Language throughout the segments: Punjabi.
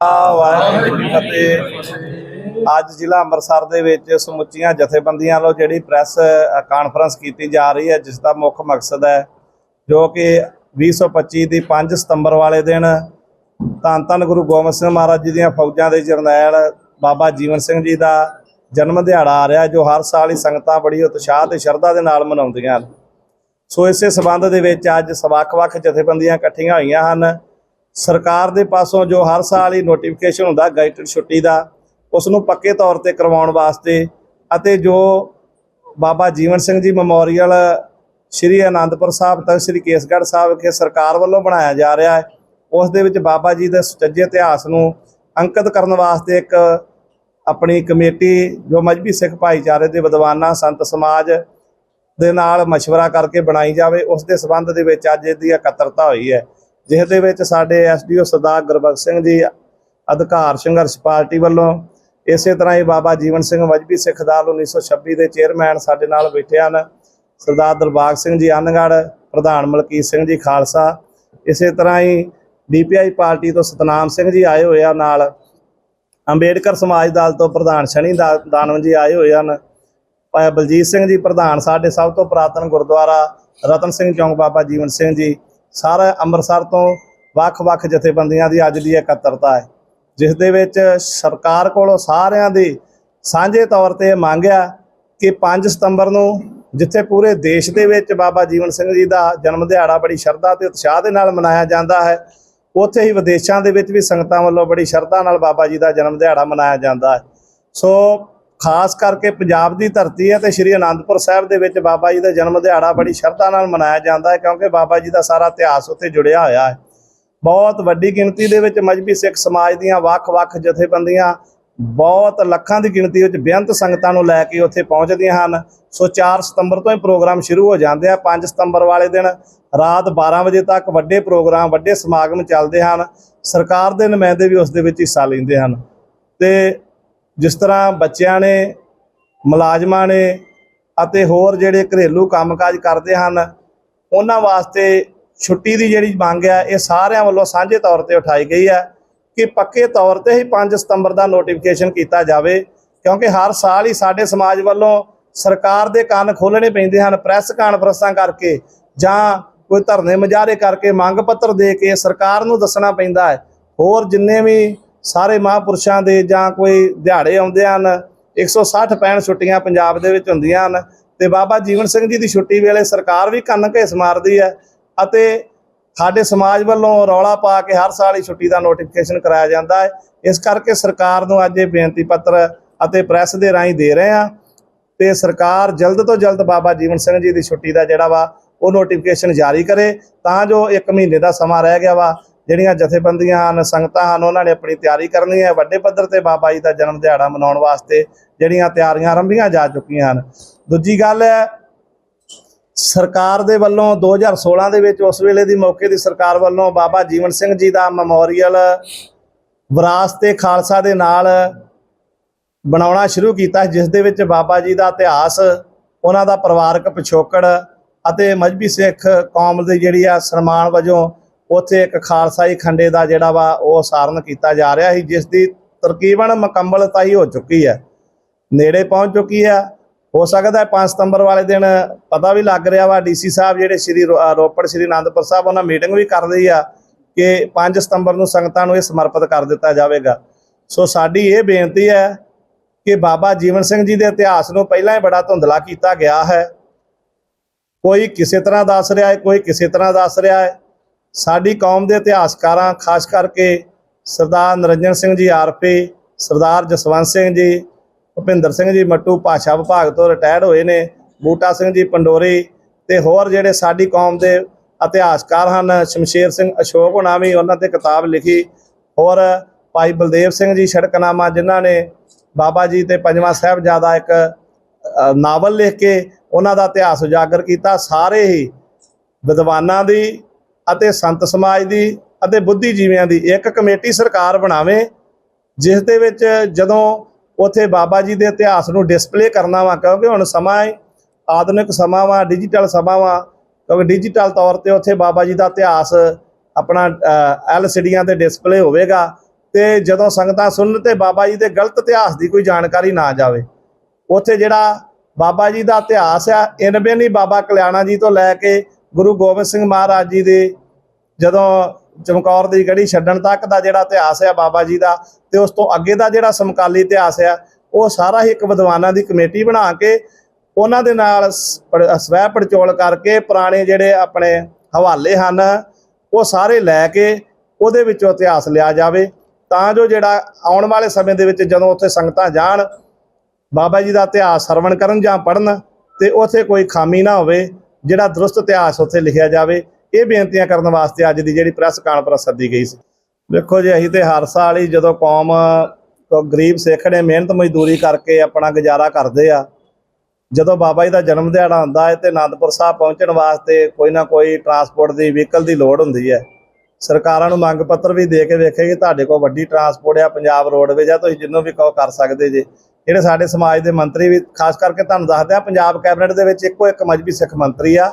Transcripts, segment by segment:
ਵਾਹਿਗੁਰੂ ਜੀ ਫਤਿਹ ਅੱਜ ਜ਼ਿਲ੍ਹਾ ਅੰਮ੍ਰਿਤਸਰ ਦੇ ਵਿੱਚ ਸਮੁੱਚੀਆਂ ਜਥੇਬੰਦੀਆਂ ਵੱਲੋਂ ਜਿਹੜੀ ਪ੍ਰੈਸ ਕਾਨਫਰੰਸ ਕੀਤੀ ਜਾ ਰਹੀ ਹੈ, ਜਿਸ ਦਾ ਮੁੱਖ ਮਕਸਦ ਹੈ ਜੋ ਕਿ 2025 ਦੀ 5 ਸਤੰਬਰ ਵਾਲੇ ਦਿਨ ਧੰਨ ਧੰਨ ਗੁਰੂ ਗੋਬਿੰਦ ਸਿੰਘ ਮਹਾਰਾਜ ਜੀ ਦੀਆਂ ਫੌਜਾਂ ਦੇ ਜਰਨੈਲ ਬਾਬਾ ਜੀਵਨ ਸਿੰਘ ਜੀ ਦਾ ਜਨਮ ਦਿਹਾੜਾ ਆ ਰਿਹਾ, ਜੋ ਹਰ ਸਾਲ ਹੀ ਸੰਗਤਾਂ ਬੜੀ ਉਤਸ਼ਾਹ ਤੇ ਸ਼ਰਧਾ ਦੇ ਨਾਲ ਮਨਾਉਂਦੀਆਂ ਹਨ। ਸੋ ਇਸੇ ਸਬੰਧ ਦੇ ਵਿੱਚ ਅੱਜ ਵੱਖ-ਵੱਖ ਜਥੇਬੰਦੀਆਂ ਇਕੱਠੀਆਂ ਹੋਈਆਂ ਹਨ। ਸਰਕਾਰ ਦੇ ਪਾਸੋਂ ਜੋ ਹਰ ਸਾਲ ਹੀ ਨੋਟੀਫਿਕੇਸ਼ਨ ਹੁੰਦਾ ਗਾਈਡਡ ਛੁੱਟੀ ਦਾ ਉਸ ਨੂੰ ਪੱਕੇ ਤੌਰ ਤੇ ਕਰਵਾਉਣ ਵਾਸਤੇ ਅਤੇ ਜੋ ਬਾਬਾ ਜੀਵਨ ਸਿੰਘ ਜੀ ਮੈਮੋਰੀਅਲ ਸ਼੍ਰੀ ਅਨੰਦਪੁਰ ਸਾਹਿਬ ਤੱਕ ਸ਼੍ਰੀ ਕੇਸਗੜ੍ਹ ਸਾਹਿਬ ਵਿਖੇ ਸਰਕਾਰ ਵੱਲੋਂ ਬਣਾਇਆ ਜਾ ਰਿਹਾ ਹੈ ਉਸ ਦੇ ਵਿੱਚ ਬਾਬਾ ਜੀ ਦੇ ਸੁਚੱਜੇ ਇਤਿਹਾਸ ਨੂੰ ਅੰਕਿਤ ਕਰਨ ਵਾਸਤੇ ਇੱਕ ਆਪਣੀ ਕਮੇਟੀ ਜੋ ਮਜਬੀ ਸਿੱਖ ਭਾਈਚਾਰੇ ਦੇ ਵਿਦਵਾਨਾਂ ਸੰਤ ਸਮਾਜ ਦੇ ਨਾਲ مشورہ ਕਰਕੇ ਬਣਾਈ ਜਾਵੇ ਉਸ ਦੇ ਸਬੰਧ ਦੇ ਵਿੱਚ ਅੱਜ ਇਹਦੀ ਇਕੱਤਰਤਾ ਹੋਈ ਹੈ ਜਿਸ ਦੇ ਵਿੱਚ ਸਾਡੇ ਐਸਡੀਓ ਸਰਦਾਰ ਗੁਰਬਖਸ਼ ਸਿੰਘ ਜੀ, ਅਧਿਕਾਰ ਸੰਘਰਸ਼ ਪਾਰਟੀ ਵੱਲੋਂ ਇਸੇ ਤਰ੍ਹਾਂ ਹੀ ਬਾਬਾ ਜੀਵਨ ਸਿੰਘ ਵਜ਼ਬੀ ਸਿੱਖ ਦਲ 1926 ਦੇ ਚੇਅਰਮੈਨ ਸਾਡੇ ਨਾਲ ਬੈਠੇ ਹਨ। ਸਰਦਾਰ ਦਿਲਬਾਗ ਸਿੰਘ ਜੀ ਅਨਗੜ ਪ੍ਰਧਾਨ ਮਲਕੀਤ ਸਿੰਘ ਜੀ ਖਾਲਸਾ, ਇਸੇ ਤਰ੍ਹਾਂ ਹੀ ਡੀਪੀਆਈ ਪਾਰਟੀ ਤੋਂ ਸਤਨਾਮ ਸਿੰਘ ਜੀ ਆਏ ਹੋਏ ਆ ਨਾਲ। ਅੰਬੇਡਕਰ ਸਮਾਜ ਦਲ ਤੋਂ ਪ੍ਰਧਾਨ ਸ਼ਨੀ ਦਾ- ਦਾਨਵ ਜੀ ਆਏ ਹੋਏ ਹਨ। ਭਾਈ ਬਲਜੀਤ ਸਿੰਘ ਜੀ ਪ੍ਰਧਾਨ, ਸਾਡੇ ਸਭ ਤੋਂ ਪੁਰਾਤਨ ਗੁਰਦੁਆਰਾ ਰਤਨ ਸਿੰਘ ਚੌਂਕ ਬਾਬਾ ਜੀਵਨ ਸਿੰਘ ਜੀ। ਸਾਰਾ ਅੰਮ੍ਰਿਤਸਰ ਤੋਂ ਵੱਖ-ਵੱਖ ਜਥੇਬੰਦੀਆਂ ਦੀ ਅੱਜ ਦੀ ਇਕੱਤਰਤਾ ਹੈ, ਜਿਸ ਦੇ ਵਿੱਚ ਸਰਕਾਰ ਕੋਲੋਂ ਸਾਰਿਆਂ ਦੀ ਸਾਂਝੇ ਤੌਰ ਤੇ ਇਹ ਮੰਗਿਆ ਕਿ 5 ਸਤੰਬਰ ਨੂੰ ਜਿੱਥੇ ਪੂਰੇ ਦੇਸ਼ ਦੇ ਵਿੱਚ ਬਾਬਾ ਜੀਵਨ ਸਿੰਘ ਜੀ ਦਾ ਜਨਮ ਦਿਹਾੜਾ ਬੜੀ ਸ਼ਰਧਾ ਤੇ ਉਤਸ਼ਾਹ ਦੇ ਨਾਲ ਮਨਾਇਆ ਜਾਂਦਾ ਹੈ, ਉੱਥੇ ਹੀ ਵਿਦੇਸ਼ਾਂ ਦੇ ਵਿੱਚ ਵੀ ਸੰਗਤਾਂ ਵੱਲੋਂ ਬੜੀ ਸ਼ਰਧਾ ਨਾਲ ਬਾਬਾ ਜੀ ਦਾ ਜਨਮ ਦਿਹਾੜਾ ਮਨਾਇਆ ਜਾਂਦਾ ਹੈ। ਸੋ ਖਾਸ ਕਰਕੇ ਪੰਜਾਬ ਦੀ ਧਰਤੀ ਹੈ ਤੇ ਸ਼੍ਰੀ ਅਨੰਦਪੁਰ ਸਾਹਿਬ ਦੇ ਵਿੱਚ ਬਾਬਾ ਜੀ ਦਾ ਜਨਮ ਦਿਹਾੜਾ ਬੜੀ ਸ਼ਰਧਾ ਨਾਲ ਮਨਾਇਆ ਜਾਂਦਾ ਹੈ, ਕਿਉਂਕਿ ਬਾਬਾ ਜੀ ਦਾ ਸਾਰਾ ਇਤਿਹਾਸ ਉੱਥੇ ਜੁੜਿਆ ਹੋਇਆ ਹੈ। ਬਹੁਤ ਵੱਡੀ ਗਿਣਤੀ ਦੇ ਵਿੱਚ ਮਜਬੀ ਸਿੱਖ ਸਮਾਜ ਦੀਆਂ ਵੱਖ-ਵੱਖ ਜਥੇਬੰਦੀਆਂ ਬਹੁਤ ਲੱਖਾਂ ਦੀ ਗਿਣਤੀ ਵਿੱਚ ਬੇਅੰਤ ਸੰਗਤਾਂ ਨੂੰ ਲੈ ਕੇ ਉੱਥੇ ਪਹੁੰਚਦੀਆਂ ਹਨ। ਸੋ 4 ਸਤੰਬਰ ਤੋਂ ਹੀ ਪ੍ਰੋਗਰਾਮ ਸ਼ੁਰੂ ਹੋ ਜਾਂਦੇ ਆ 5 ਸਤੰਬਰ ਵਾਲੇ ਦਿਨ ਰਾਤ 12 ਵਜੇ ਤੱਕ ਵੱਡੇ ਪ੍ਰੋਗਰਾਮ, ਵੱਡੇ ਸਮਾਗਮ ਚੱਲਦੇ ਹਨ। ਸਰਕਾਰ ਦੇ ਨੁਮਾਇੰਦੇ ਵੀ ਉਸ ਦੇ ਵਿੱਚ ਹਿੱਸਾ ਲੈਂਦੇ ਹਨ। ਤੇ ਜਿਸ ਤਰ੍ਹਾਂ ਬੱਚਿਆਂ ਨੇ, ਮੁਲਾਜ਼ਮਾਂ ਨੇ ਅਤੇ ਹੋਰ ਜਿਹੜੇ ਘਰੇਲੂ ਕੰਮਕਾਜ ਕਰਦੇ ਹਨ, ਉਹਨਾਂ ਵਾਸਤੇ ਛੁੱਟੀ ਦੀ ਜਿਹੜੀ ਮੰਗ ਹੈ, ਇਹ ਸਾਰਿਆਂ ਵੱਲੋਂ ਸਾਂਝੇ ਤੌਰ ਤੇ ਉਠਾਈ ਗਈ ਹੈ ਕਿ ਪੱਕੇ ਤੌਰ ਤੇ ਹੀ 5 ਸਤੰਬਰ ਦਾ ਨੋਟੀਫਿਕੇਸ਼ਨ ਕੀਤਾ ਜਾਵੇ, ਕਿਉਂਕਿ ਹਰ ਸਾਲ ਹੀ ਸਾਡੇ ਸਮਾਜ ਵੱਲੋਂ ਸਰਕਾਰ ਦੇ ਕੰਨ ਖੋਲਣੇ ਪੈਂਦੇ ਹਨ ਪ੍ਰੈਸ ਕਾਨਫਰੰਸਾਂ ਕਰਕੇ ਜਾਂ ਕੋਈ ਧਰਨੇ ਮੁਜ਼ਾਹਰੇ ਕਰਕੇ ਮੰਗ ਪੱਤਰ ਦੇ ਕੇ ਸਰਕਾਰ ਨੂੰ ਦੱਸਣਾ ਪੈਂਦਾ ਹੈ। ਹੋਰ ਜਿੰਨੇ ਵੀ ਸਾਰੇ ਮਹਾਂਪੁਰਸ਼ਾਂ ਦੇ ਜਾਂ ਕੋਈ ਦਿਹਾੜੇ ਆਉਂਦੇ ਹਨ 160 65 ਛੁੱਟੀਆਂ ਪੰਜਾਬ ਦੇ ਵਿੱਚ ਹੁੰਦੀਆਂ ਹਨ ਤੇ ਬਾਬਾ ਜੀਵਨ ਸਿੰਘ ਜੀ ਦੀ ਛੁੱਟੀ ਵੇਲੇ ਸਰਕਾਰ ਵੀ ਕੰਨ ਘੇਸ ਮਾਰਦੀ ਹੈ ਅਤੇ ਸਾਡੇ ਸਮਾਜ ਵੱਲੋਂ ਰੌਲਾ ਪਾ ਕੇ ਹਰ ਸਾਲ ਹੀ ਛੁੱਟੀ ਦਾ ਨੋਟੀਫਿਕੇਸ਼ਨ ਕਰਾਇਆ ਜਾਂਦਾ ਹੈ। ਇਸ ਕਰਕੇ ਸਰਕਾਰ ਨੂੰ ਅੱਜ ਇਹ ਬੇਨਤੀ ਪੱਤਰ ਅਤੇ ਪ੍ਰੈਸ ਦੇ ਰਾਹੀਂ ਦੇ ਰਹੇ ਹਾਂ ਤੇ ਸਰਕਾਰ ਜਲਦ ਤੋਂ ਜਲਦ ਬਾਬਾ ਜੀਵਨ ਸਿੰਘ ਜੀ ਦੀ ਛੁੱਟੀ ਦਾ ਜਿਹੜਾ ਵਾ, ਉਹ ਨੋਟੀਫਿਕੇਸ਼ਨ ਜਾਰੀ ਕਰੇ ਤਾਂ ਜੋ 1 ਮਹੀਨੇ ਦਾ ਸਮਾਂ ਰਹਿ ਗਿਆ ਵਾ ਜਿਹੜੀਆਂ ਜਥੇਬੰਦੀਆਂ ਹਨ, ਸੰਗਤਾਂ ਹਨ, ਉਹਨਾਂ ਨੇ ਆਪਣੀ ਤਿਆਰੀ ਕਰਨੀ ਹੈ। ਵੱਡੇ ਪੱਧਰ ਤੇ ਬਾਬਾ ਜੀ ਦਾ ਜਨਮ ਦਿਹਾੜਾ ਮਨਾਉਣ ਵਾਸਤੇ ਜਿਹੜੀਆਂ ਤਿਆਰੀਆਂ ਆਰੰਭੀਆਂ ਜਾ ਚੁੱਕੀਆਂ ਹਨ। ਦੂਜੀ ਗੱਲ ਹੈ, ਸਰਕਾਰ ਦੇ ਵੱਲੋਂ 2016 ਦੇ ਵਿੱਚ ਉਸ ਵੇਲੇ ਦੀ ਮੌਕੇ ਦੀ ਸਰਕਾਰ ਵੱਲੋਂ ਬਾਬਾ ਜੀਵਨ ਸਿੰਘ ਜੀ ਦਾ ਮੈਮੋਰੀਅਲ ਵਿਰਾਸਤੇ ਖਾਲਸਾ ਦੇ ਨਾਲ ਬਣਾਉਣਾ ਸ਼ੁਰੂ ਕੀਤਾ, ਜਿਸ ਦੇ ਵਿੱਚ ਬਾਬਾ ਜੀ ਦਾ ਇਤਿਹਾਸ, ਉਹਨਾਂ ਦਾ ਪਰਿਵਾਰਕ ਪਿਛੋਕੜ ਅਤੇ ਮਜਬੀ ਸਿੱਖ ਕੌਮ ਦੀ ਜਿਹੜੀ ਆ ਸਨਮਾਨ ਵਜੋਂ ਉੱਥੇ ਇੱਕ ਖਾਲਸਾਈ ਖੰਡੇ ਦਾ ਜਿਹੜਾ ਵਾ ਉਹ ਸਾਰਨ ਕੀਤਾ ਜਾ ਰਿਹਾ ਸੀ, ਜਿਸ ਦੀ ਤਰਕੀਬਨ ਮੁਕੰਮਲਤਾ ਹੀ ਹੋ ਚੁੱਕੀ ਹੈ। ਨੇੜੇ ਪਹੁੰਚ ਚੁੱਕੀ ਹੈ। ਹੋ ਸਕਦਾ ਹੈ 5 ਸਤੰਬਰ ਵਾਲੇ ਦਿਨ ਪਤਾ ਵੀ ਲੱਗ ਰਿਹਾ ਵਾ, ਡੀਸੀ ਸਾਹਿਬ ਜਿਹੜੇ ਸ਼੍ਰੀ ਰੋਪੜ ਸ਼੍ਰੀ ਅਨੰਦਪੁਰ ਸਾਹਿਬ, ਉਹਨਾਂ ਮੀਟਿੰਗ ਵੀ ਕਰ ਰਹੀ ਆ ਕਿ 5 ਸਤੰਬਰ ਨੂੰ ਸੰਗਤਾਂ ਨੂੰ ਇਹ ਸਮਰਪਿਤ ਕਰ ਦਿੱਤਾ ਜਾਵੇਗਾ। ਸੋ ਸਾਡੀ ਇਹ ਬੇਨਤੀ ਹੈ ਕਿ ਬਾਬਾ ਜੀਵਨ ਸਿੰਘ ਜੀ ਦੇ ਇਤਿਹਾਸ ਨੂੰ ਪਹਿਲਾਂ ਹੀ ਬੜਾ ਧੁੰਦਲਾ ਕੀਤਾ ਗਿਆ ਹੈ। ਕੋਈ ਕਿਸੇ ਤਰ੍ਹਾਂ ਦੱਸ ਰਿਹਾ ਹੈ, ਕੋਈ ਕਿਸੇ ਤਰ੍ਹਾਂ ਦੱਸ ਰਿਹਾ ਹੈ। ਸਾਡੀ ਕੌਮ ਦੇ ਇਤਿਹਾਸਕਾਰਾਂ, ਖਾਸ ਕਰਕੇ ਸਰਦਾਰ ਨਰਿੰਜਨ ਸਿੰਘ ਜੀ ਆਰਪੀ, ਸਰਦਾਰ ਜਸਵੰਤ ਸਿੰਘ ਜੀ, ਭੁਪਿੰਦਰ ਸਿੰਘ ਜੀ ਮੱਟੂ ਭਾਸ਼ਾ ਵਿਭਾਗ ਤੋਂ ਰਿਟਾਇਰਡ ਹੋਏ ਨੇ, ਬੂਟਾ ਸਿੰਘ ਜੀ ਪੰਡੋਰੀ ਤੇ ਹੋਰ ਜਿਹੜੇ ਸਾਡੀ ਕੌਮ ਦੇ ਇਤਿਹਾਸਕਾਰ ਹਨ, ਸ਼ਮਸ਼ੇਰ ਸਿੰਘ ਅਸ਼ੋਕ ਹੁਣਾ ਵੀ ਉਹਨਾਂ ਤੇ ਕਿਤਾਬ ਲਿਖੀ, ਹੋਰ ਭਾਈ ਬਲਦੇਵ ਸਿੰਘ ਜੀ ਸੜਕਨਾਮਾ ਜਿਨ੍ਹਾਂ ਨੇ ਬਾਬਾ ਜੀ ਤੇ ਪੰਜਵਾਂ ਸਾਹਿਬਜ਼ਾਦਾ ਇੱਕ ਨਾਵਲ ਲਿਖ ਕੇ ਉਹਨਾਂ ਦਾ ਇਤਿਹਾਸ ਉਜਾਗਰ ਕੀਤਾ, ਸਾਰੇ ਹੀ ਵਿਦਵਾਨਾਂ ਦੀ ਅਤੇ ਸੰਤ ਸਮਾਜ ਦੀ ਅਤੇ ਬੁੱਧੀਜੀਵੀਆਂ ਦੀ ਇੱਕ ਕਮੇਟੀ ਸਰਕਾਰ ਬਣਾਵੇ, ਜਿਸ ਦੇ ਵਿੱਚ ਜਦੋਂ ਉਥੇ ਬਾਬਾ ਜੀ ਦੇ ਇਤਿਹਾਸ ਨੂੰ ਡਿਸਪਲੇ ਕਰਨਾ ਵਾ, ਕਿਉਂਕਿ ਹੁਣ ਸਮਾਂ ਹੈ, ਆਧੁਨਿਕ ਸਮਾਂ ਵਾ ਡਿਜੀਟਲ ਸਮਾਂ ਵਾ, ਕਿਉਂਕਿ ਡਿਜੀਟਲ ਤੌਰ ਤੇ ਉਥੇ ਬਾਬਾ ਜੀ ਦਾ ਇਤਿਹਾਸ ਆਪਣਾ ਐਲਸੀਡੀਆਂ ਤੇ ਡਿਸਪਲੇ ਹੋਵੇਗਾ ਤੇ ਜਦੋਂ ਸੰਗਤਾਂ ਸੁਣਨ ਤੇ ਬਾਬਾ ਜੀ ਦੇ ਗਲਤ ਇਤਿਹਾਸ ਦੀ ਕੋਈ ਜਾਣਕਾਰੀ ਨਾ ਜਾਵੇ, ਉੱਥੇ ਜਿਹੜਾ ਬਾਬਾ ਜੀ ਦਾ ਇਤਿਹਾਸ ਆ ਇਨਵੇਂ ਨਹੀਂ ਬਾਬਾ ਕਲਿਆਣਾ ਜੀ ਤੋਂ ਲੈ ਕੇ ਗੁਰੂ ਗੋਬਿੰਦ ਸਿੰਘ ਮਹਾਰਾਜ ਜੀ ਦੇ ਜਦੋਂ ਚਮਕੌਰ ਦੀ ਗੜੀ ਛੱਡਣ ਤੱਕ ਦਾ ਜਿਹੜਾ ਇਤਿਹਾਸ ਆ ਬਾਬਾ ਜੀ ਦਾ ਤੇ ਉਸ ਤੋਂ ਅੱਗੇ ਦਾ ਜਿਹੜਾ ਸਮਕਾਲੀ ਇਤਿਹਾਸ ਆ ਉਹ ਸਾਰਾ ਹੀ ਇੱਕ ਵਿਦਵਾਨਾਂ ਦੀ ਕਮੇਟੀ ਬਣਾ ਕੇ ਉਹਨਾਂ ਦੇ ਨਾਲ ਸਵੈ ਪੜਚੋਲ ਕਰਕੇ ਪੁਰਾਣੇ ਜਿਹੜੇ ਆਪਣੇ ਹਵਾਲੇ ਹਨ, ਉਹ ਸਾਰੇ ਲੈ ਕੇ ਉਹਦੇ ਵਿੱਚੋਂ ਇਤਿਹਾਸ ਲਿਆ ਜਾਵੇ। ਤਾਂ ਜੋ ਜਿਹੜਾ ਆਉਣ ਵਾਲੇ ਸਮੇਂ ਦੇ ਵਿੱਚ ਜਦੋਂ ਉੱਥੇ ਸੰਗਤਾਂ ਜਾਣ, ਬਾਬਾ ਜੀ ਦਾ ਇਤਿਹਾਸ ਸਰਵਣ ਕਰਨ ਜਾਂ ਪੜਨ ਤੇ ਉੱਥੇ ਕੋਈ ਖਾਮੀ ਨਾ ਹੋਵੇ ਜਿਹੜਾ ਦਰੁਸਤ ਇਤਿਹਾਸ ਉੱਥੇ ਲਿਖਿਆ ਜਾਵੇ, ਇਹ ਬੇਨਤੀਆਂ ਕਰਨ ਵਾਸਤੇ ਅੱਜ ਦੀ ਜਿਹੜੀ ਪ੍ਰੈਸ ਕਾਨਫਰੰਸ ਸੱਦੀ ਗਈ ਸੀ। ਵੇਖੋ ਜੀ, ਅਸੀਂ ਤੇ ਹਰ ਸਾਲ ਹੀ ਜਦੋਂ ਕੌਮ ਗਰੀਬ ਸਿੱਖ ਨੇ ਮਿਹਨਤ ਮਜ਼ਦੂਰੀ ਕਰਕੇ ਆਪਣਾ ਗੁਜ਼ਾਰਾ ਕਰਦੇ ਆ, ਜਦੋਂ ਬਾਬਾ ਜੀ ਦਾ ਜਨਮ ਦਿਹਾੜਾ ਹੁੰਦਾ ਹੈ ਤੇ ਆਨੰਦਪੁਰ ਸਾਹਿਬ ਪਹੁੰਚਣ ਵਾਸਤੇ ਕੋਈ ਨਾ ਕੋਈ ਟਰਾਂਸਪੋਰਟ ਦੀ ਵਹੀਕਲ ਦੀ ਲੋੜ ਹੁੰਦੀ ਹੈ। ਸਰਕਾਰਾਂ ਨੂੰ ਮੰਗ ਪੱਤਰ ਵੀ ਦੇ ਕੇ ਵੇਖੇ ਕਿ ਤੁਹਾਡੇ ਕੋਲ ਵੱਡੀ ਟਰਾਂਸਪੋਰਟ ਆ, ਪੰਜਾਬ ਰੋਡਵੇਜ ਆ, ਤੁਸੀਂ ਜਿੰਨੂੰ ਵੀ ਕਹੋ ਕਰ ਸਕਦੇ ਜੇ। ਜਿਹੜੇ ਸਾਡੇ ਸਮਾਜ ਦੇ ਮੰਤਰੀ ਵੀ ਖਾਸ ਕਰਕੇ ਤੁਹਾਨੂੰ ਦੱਸਦੇ ਆ ਪੰਜਾਬ ਕੈਬਨਿਟ ਦੇ ਵਿੱਚ ਇੱਕੋ ਇੱਕ ਮਜਬੀ ਸਿੱਖ ਮੰਤਰੀ ਆ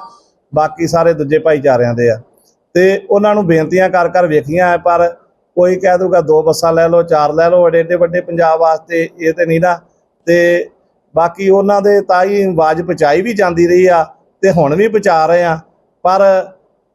ਬਾਕੀ ਸਾਰੇ ਦੂਜੇ ਭਾਈਚਾਰਿਆਂ ਦੇ ਆ। ਤੇ ਉਹਨਾਂ ਨੂੰ ਬੇਨਤੀਆਂ ਕਰ ਕਰ ਵੇਖੀਆਂ ਹੈ, ਪਰ ਕੋਈ ਕਹਿ ਦੂਗਾ ਦੋ ਬੱਸਾਂ ਲੈ ਲਓ ਚਾਰ ਲੈ ਲਓ ਏਡੇ ਏਡੇ ਵੱਡੇ ਪੰਜਾਬ ਵਾਸਤੇ ਇਹ ਤੇ ਨਹੀਂ ਨਾ। ਤੇ ਬਾਕੀ ਉਹਨਾਂ ਦੇ ਤਾਂ ਹੀ ਆਵਾਜ਼ ਪਹੁੰਚਾਈ ਵੀ ਜਾਂਦੀ ਰਹੀ ਆ ਤੇ ਹੁਣ ਵੀ ਪਹੁੰਚਾ ਰਹੇ ਆ। ਪਰ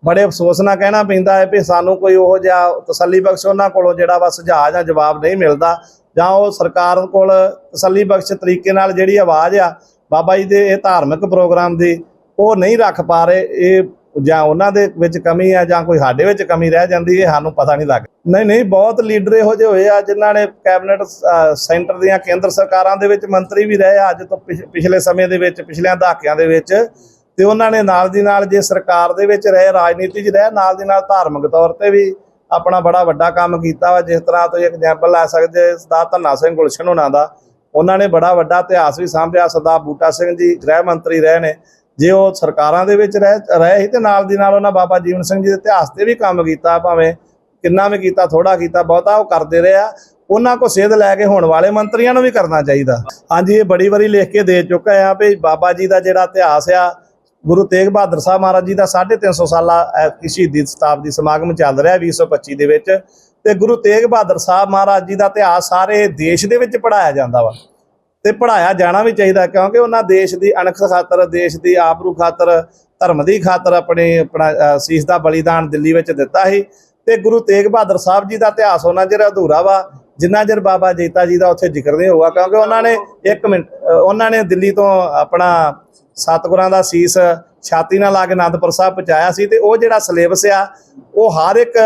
ਬੜੇ ਅਫਸੋਸ ਨਾਲ ਕਹਿਣਾ ਪੈਂਦਾ ਹੈ ਵੀ ਸਾਨੂੰ ਕੋਈ ਉਹ ਜਿਹਾ ਤਸੱਲੀ ਬਖਸ਼ ਉਹਨਾਂ ਕੋਲੋਂ ਜਿਹੜਾ ਵਾ ਸੁਝਾਅ ਜਾਂ ਜਵਾਬ ਨਹੀਂ ਮਿਲਦਾ। ਜਾਂ ਉਹ ਸਰਕਾਰ ਕੋਲ ਤਸੱਲੀ ਬਖਸ਼ ਤਰੀਕੇ ਨਾਲ ਜਿਹੜੀ ਆਵਾਜ਼ ਆ, ਬਾਬਾ ਜੀ ਦੇ ਇਹ ਧਾਰਮਿਕ ਪ੍ਰੋਗਰਾਮ ਦੀ, ਉਹ ਨਹੀਂ ਰੱਖ ਪਾ ਰਹੇ, ਇਹ ਜਾਂ ਉਹਨਾਂ ਦੇ ਵਿੱਚ ਕਮੀ ਆ ਜਾਂ ਕੋਈ ਸਾਡੇ ਵਿੱਚ ਕਮੀ ਰਹਿ ਜਾਂਦੀ, ਇਹ ਸਾਨੂੰ ਪਤਾ ਨਹੀਂ ਲੱਗ ਨਹੀਂ ਨਹੀਂ, ਬਹੁਤ ਲੀਡਰ ਇਹੋ ਜਿਹੇ ਹੋਏ ਆ, ਜਿਨ੍ਹਾਂ ਨੇ ਕੈਬਨਿਟ ਸੈਂਟਰ ਦੀਆਂ ਕੇਂਦਰ ਸਰਕਾਰਾਂ ਦੇ ਵਿੱਚ ਮੰਤਰੀ ਵੀ ਰਹੇ ਆ, ਅੱਜ ਤੋਂ ਪਿਛ- ਪਿਛਲੇ ਸਮੇਂ ਦੇ ਵਿੱਚ, ਪਿਛਲਿਆਂ ਦਹਾਕਿਆਂ ਦੇ ਵਿੱਚ, ਤੇ ਉਹਨਾਂ ਨੇ ਨਾਲ ਦੀ ਨਾਲ ਜੇ ਸਰਕਾਰ ਦੇ ਵਿੱਚ ਰਹੇ, ਰਾਜਨੀਤੀ 'ਚ ਰਹੇ, ਨਾਲ ਦੀ ਨਾਲ ਧਾਰਮਿਕ ਤੌਰ ਤੇ ਵੀ ਆਪਣਾ ਬੜਾ ਵੱਡਾ ਕੰਮ ਕੀਤਾ ਵਾ, ਜਿਸ ਤਰ੍ਹਾਂ ਤੁਸੀਂ ਐਗਜ਼ਾਮਪਲ ਲੈ ਸਕਦੇ ਸਰਦਾਰ ਧੰਨਾ ਸਿੰਘ ਗੁਲਸ਼ਨ ਹੋਣਾ ਦਾ। ਉਹਨਾਂ ਨੇ ਬੜਾ ਵੱਡਾ ਇਤਿਹਾਸ ਵੀ ਸਾਂਭਿਆ, ਸਰਦਾਰ ਬੂਟਾ ਸਿੰਘ ਜੀ, ਗ੍ਰਹਿ ਮੰਤਰੀ ਰਹੇ ਨੇ। ਜੇ ਉਹ ਸਰਕਾਰਾਂ ਦੇ ਵਿੱਚ ਰਹਿ, ਰਹੇ ਸੀ ਤੇ ਨਾਲ ਦੀ ਨਾਲ ਉਹਨਾਂ ਬਾਬਾ ਜੀਵਨ ਸਿੰਘ ਜੀ ਦੇ ਇਤਿਹਾਸ ਤੇ ਵੀ ਕੰਮ ਕੀਤਾ, ਭਾਵੇਂ ਕਿੰਨਾ ਵੀ ਕੀਤਾ ਥੋੜਾ ਕੀਤਾ, ਬਹੁਤਾ ਉਹ ਕਰਦੇ ਰਹੇ ਆ। ਉਹਨਾਂ ਕੋ ਸੇਧ ਲੈ ਕੇ ਹੋਣ ਵਾਲੇ ਮੰਤਰੀਆਂ ਨੂੰ ਵੀ ਕਰਨਾ ਚਾਹੀਦਾ। ਹਾਂਜੀ, ਇਹ ਬੜੀ ਵਾਰੀ ਲਿਖ ਕੇ ਦੇ ਚੁੱਕਾ ਆ ਵੀ ਬਾਬਾ ਜੀ ਦਾ ਜਿਹੜਾ ਇਤਿਹਾਸ ਆ ਗੁਰੂ ਤੇਗ ਬਹਾਦਰ ਸਾਹਿਬ ਮਹਾਰਾਜ ਜੀ ਦਾ 350 ਸਾਲਾ ਅਹ, ਸ਼ਹੀਦੀ ਸ਼ਤਾਬਦੀ ਸਮਾਗਮ ਚੱਲ ਰਿਹਾ 2025 ਦੇ ਵਿੱਚ। ਤੇ ਗੁਰੂ ਤੇਗ ਬਹਾਦਰ ਸਾਹਿਬ ਮਹਾਰਾਜ ਜੀ ਦਾ ਇਤਿਹਾਸ ਸਾਰੇ ਦੇਸ਼ ਦੇ ਵਿੱਚ ਪੜਾਇਆ ਜਾਂਦਾ ਵਾ। ਤੇ ਪੜਾਇਆ ਜਾਣਾ ਵੀ ਚਾਹੀਦਾ ਕਿਉਂਕਿ ਉਹਨਾਂ ਦੇਸ਼ ਦੀ ਅਣਖ ਖਾਤਰ ਦੇਸ਼ ਦੀ ਆਪਰੂ ਖਾਤਰ ਧਰਮ ਦੀ ਖਾਤਰ ਆਪਣੇ ਆਪਣਾ ਸੀਸ ਦਾ ਬਲੀਦਾਨ ਦਿੱਲੀ ਵਿੱਚ ਦਿੱਤਾ ਸੀ। ਤੇ ਗੁਰੂ ਤੇਗ ਬਹਾਦਰ ਸਾਹਿਬ ਜੀ ਦਾ ਇਤਿਹਾਸ ਉਹਨਾਂ ਚਿਰ ਅਧੂਰਾ ਵਾ ਜਿੰਨਾ ਚਿਰ ਬਾਬਾ ਜੀਤਾ ਜੀ ਦਾ ਉੱਥੇ ਜ਼ਿਕਰ ਨਹੀਂ ਹੋਊਗਾ ਕਿਉਂਕਿ ਉਹਨਾਂ ਨੇ ਇੱਕ ਮਿੰਟ ਅਹ, ਉਹਨਾਂ ਨੇ ਦਿੱਲੀ ਤੋਂ ਆਪਣਾ ਸਤਿਗੁਰਾਂ ਦਾ ਸੀਸ ਛਾਤੀ ਨਾਲ ਲਾ ਕੇ ਅਨੰਦਪੁਰ ਸਾਹਿਬ ਪਹੁੰਚਾਇਆ ਸੀ ਤੇ ਉਹ ਜਿਹੜਾ ਸਿਲੇਬਸ ਆ ਉਹ ਹਰ ਇੱਕ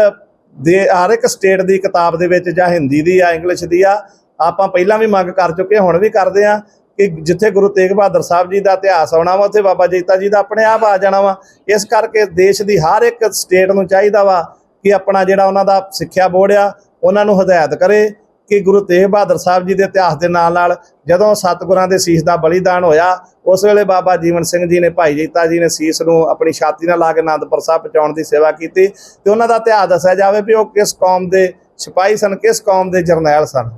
ਦੇ ਹਰ ਇੱਕ ਸਟੇਟ ਦੀ ਕਿਤਾਬ ਦੇ ਵਿੱਚ ਜਾਂ ਹਿੰਦੀ ਦੀ ਆ ਇੰਗਲਿਸ਼ ਦੀ ਆ ਆਪਾਂ ਪਹਿਲਾਂ ਵੀ ਮੰਗ ਕਰ ਚੁੱਕੇ ਹੁਣ ਵੀ ਕਰਦੇ ਆ ਕਿ ਜਿੱਥੇ ਗੁਰੂ ਤੇਗ ਬਹਾਦਰ ਸਾਹਿਬ ਜੀ ਦਾ ਇਤਿਹਾਸ ਆਉਣਾ ਵਾ ਉੱਥੇ ਬਾਬਾ ਜੀਤਾ ਜੀ ਦਾ ਆਪਣੇ ਆਪ ਆ ਜਾਣਾ ਵਾ। ਇਸ ਕਰਕੇ ਦੇਸ਼ ਦੀ ਹਰ ਇੱਕ ਸਟੇਟ ਨੂੰ ਚਾਹੀਦਾ ਵਾ ਕਿ ਆਪਣਾ ਜਿਹੜਾ ਉਹਨਾਂ ਦਾ ਸਿੱਖਿਆ ਬੋਰਡ ਆ, ਉਹਨਾਂ ਨੂੰ ਹਦਾਇਤ ਕਰੇ ਕਿ ਗੁਰੂ ਤੇਗ ਬਹਾਦਰ ਸਾਹਿਬ ਜੀ ਦੇ ਇਤਿਹਾਸ ਦੇ ਨਾਲ ਨਾਲ ਜਦੋਂ ਸਤਿਗੁਰਾਂ ਦੇ ਸੀਸ ਦਾ ਬਲੀਦਾਨ ਹੋਇਆ, ਉਸ ਵੇਲੇ ਬਾਬਾ ਜੀਵਨ ਸਿੰਘ ਜੀ ਨੇ, ਭਾਈ ਜੀਤਾ ਜੀ ਨੇ ਸੀਸ ਨੂੰ ਆਪਣੀ ਛਾਤੀ ਨਾਲ ਲਾ ਕੇ ਆਨੰਦਪੁਰ ਸਾਹਿਬ ਪਹੁੰਚਾਉਣ ਦੀ ਸੇਵਾ ਕੀਤੀ ਤੇ ਉਹਨਾਂ ਦਾ ਇਤਿਹਾਸ ਦੱਸਿਆ ਜਾਵੇ ਵੀ ਉਹ ਕਿਸ ਕੌਮ ਦੇ ਸਿਪਾਹੀ ਸਨ, ਕਿਸ ਕੌਮ ਦੇ ਜਰਨੈਲ ਸਨ।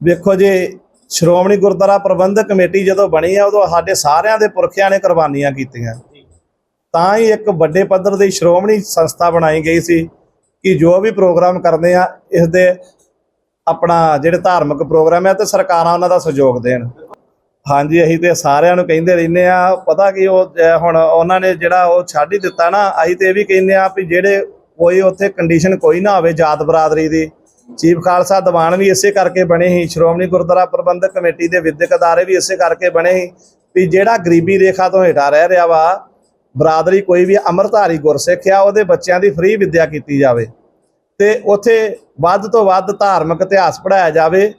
ਵੇਖੋ ਜੀ ਸ਼੍ਰੋਮਣੀ ਗੁਰਦੁਆਰਾ ਪ੍ਰਬੰਧਕ ਕਮੇਟੀ ਜਦੋਂ ਬਣੀ ਆ, ਉਦੋਂ ਸਾਡੇ ਸਾਰਿਆਂ ਦੇ ਪੁਰਖਿਆਂ ਨੇ ਕੁਰਬਾਨੀਆਂ ਕੀਤੀਆਂ। ਤਾਂ ਹੀ ਇੱਕ ਵੱਡੇ ਪੱਧਰ ਦੀ ਸ਼੍ਰੋਮਣੀ ਸੰਸਥਾ ਬਣਾਈ ਗਈ ਸੀ। ਕਿ ਜੋ ਵੀ ਪ੍ਰੋਗਰਾਮ ਕਰਦੇ ਆ ਇਸ ਦੇ ਆਪਣਾ ਜਿਹੜੇ ਧਾਰਮਿਕ ਪ੍ਰੋਗਰਾਮ ਆ, ਤੇ ਸਰਕਾਰਾਂ ਉਹਨਾਂ ਦਾ ਸਹਿਯੋਗ ਦੇਣ। ਹਾਂਜੀ, ਅਸੀਂ ਤੇ ਸਾਰਿਆਂ ਨੂੰ ਕਹਿੰਦੇ ਰਹਿੰਦੇ ਆ, ਪਤਾ ਕਿ ਉਹ ਹੁਣ ਉਹਨਾਂ ਨੇ ਜਿਹੜਾ ਉਹ ਛੱਡ ਹੀ ਦਿੱਤਾ ਨਾ, ਅਸੀਂ ਤੇ ਇਹ ਵੀ ਕਹਿੰਦੇ ਆ ਵੀ ਜਿਹੜੇ ਕੋਈ ਉੱਥੇ ਕੰਡੀਸ਼ਨ ਕੋਈ ਨਾ ਹੋਵੇ, ਜਾਤ ਬਰਾਦਰੀ ਦੀ। ਚੀਫ ਖਾਲਸਾ ਦੀਵਾਨ ਵੀ ਇਸੇ ਕਰਕੇ ਬਣੇ ਸੀ, ਸ਼੍ਰੋਮਣੀ ਗੁਰਦੁਆਰਾ ਪ੍ਰਬੰਧਕ ਕਮੇਟੀ ਦੇ ਵਿਦਿਅਕ ਅਦਾਰੇ ਵੀ ਇਸੇ ਕਰਕੇ ਬਣੇ ਸੀ, ਵੀ ਜਿਹੜਾ ਗਰੀਬੀ ਰੇਖਾ ਤੋਂ ਹੇਠਾਂ ਰਹਿ ਰਿਹਾ ਵਾ ਬਰਾਦਰੀ ਕੋਈ ਵੀ ਅੰਮ੍ਰਿਤਧਾਰੀ ਗੁਰਸਿੱਖ ਆ, ਉਹਦੇ ਬੱਚਿਆਂ ਦੀ ਫ੍ਰੀ ਵਿੱਦਿਆ ਕੀਤੀ ਜਾਵੇ। ਤੇ ਉੱਥੇ ਵੱਧ ਤੋਂ ਵੱਧ ਧਾਰਮਿਕ ਇਤਿਹਾਸ ਪੜਾਇਆ ਜਾਵੇ।